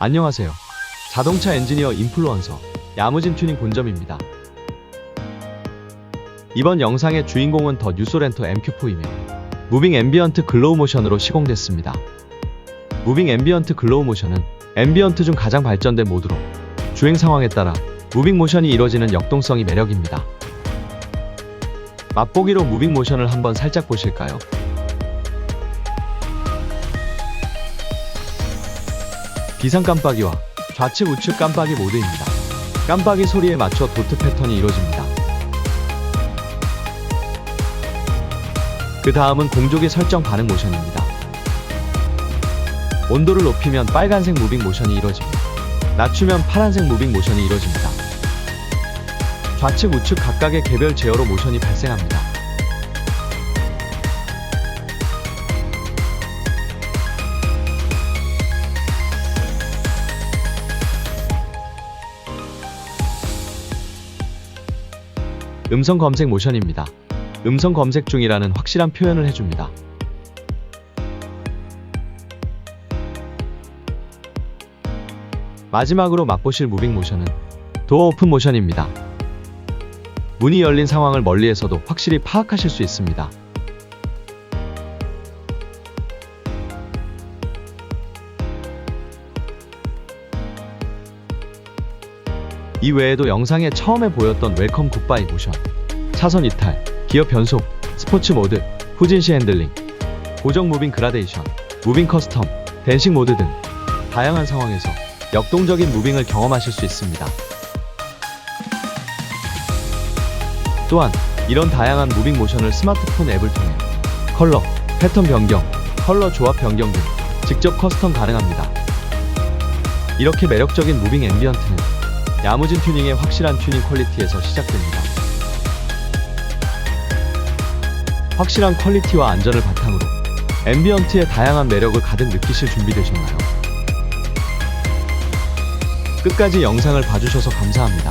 안녕하세요. 자동차 엔지니어 인플루언서 야무진 튜닝 본점입니다. 이번 영상의 주인공은 더 뉴소렌토 MQ4이며 무빙 앰비언트 글로우 모션으로 시공됐습니다. 무빙 앰비언트 글로우 모션은 앰비언트 중 가장 발전된 모드로 주행 상황에 따라 무빙 모션이 이루어지는 역동성이 매력입니다. 맛보기로 무빙 모션을 한번 살짝 보실까요? 비상 깜빡이와 좌측 우측 깜빡이 모드입니다. 깜빡이 소리에 맞춰 도트 패턴이 이루어집니다. 그 다음은 공조기 설정 반응 모션입니다. 온도를 높이면 빨간색 무빙 모션이 이루어집니다. 낮추면 파란색 무빙 모션이 이루어집니다. 좌측 우측 각각의 개별 제어로 모션이 발생합니다. 음성 검색 모션입니다. 음성 검색 중이라는 확실한 표현을 해줍니다. 마지막으로 맛보실 무빙 모션은 도어 오픈 모션입니다. 문이 열린 상황을 멀리에서도 확실히 파악하실 수 있습니다. 이 외에도 영상에 처음에 보였던 웰컴 굿바이 모션, 차선 이탈, 기어 변속, 스포츠 모드, 후진시 핸들링, 고정 무빙 그라데이션, 무빙 커스텀, 댄싱 모드 등 다양한 상황에서 역동적인 무빙을 경험하실 수 있습니다. 또한 이런 다양한 무빙 모션을 스마트폰 앱을 통해 컬러, 패턴 변경, 컬러 조합 변경 등 직접 커스텀 가능합니다. 이렇게 매력적인 무빙 앰비언트는 야무진 튜닝의 확실한 튜닝 퀄리티에서 시작됩니다. 확실한 퀄리티와 안전을 바탕으로 앰비언트의 다양한 매력을 가득 느끼실 준비되셨나요? 끝까지 영상을 봐주셔서 감사합니다.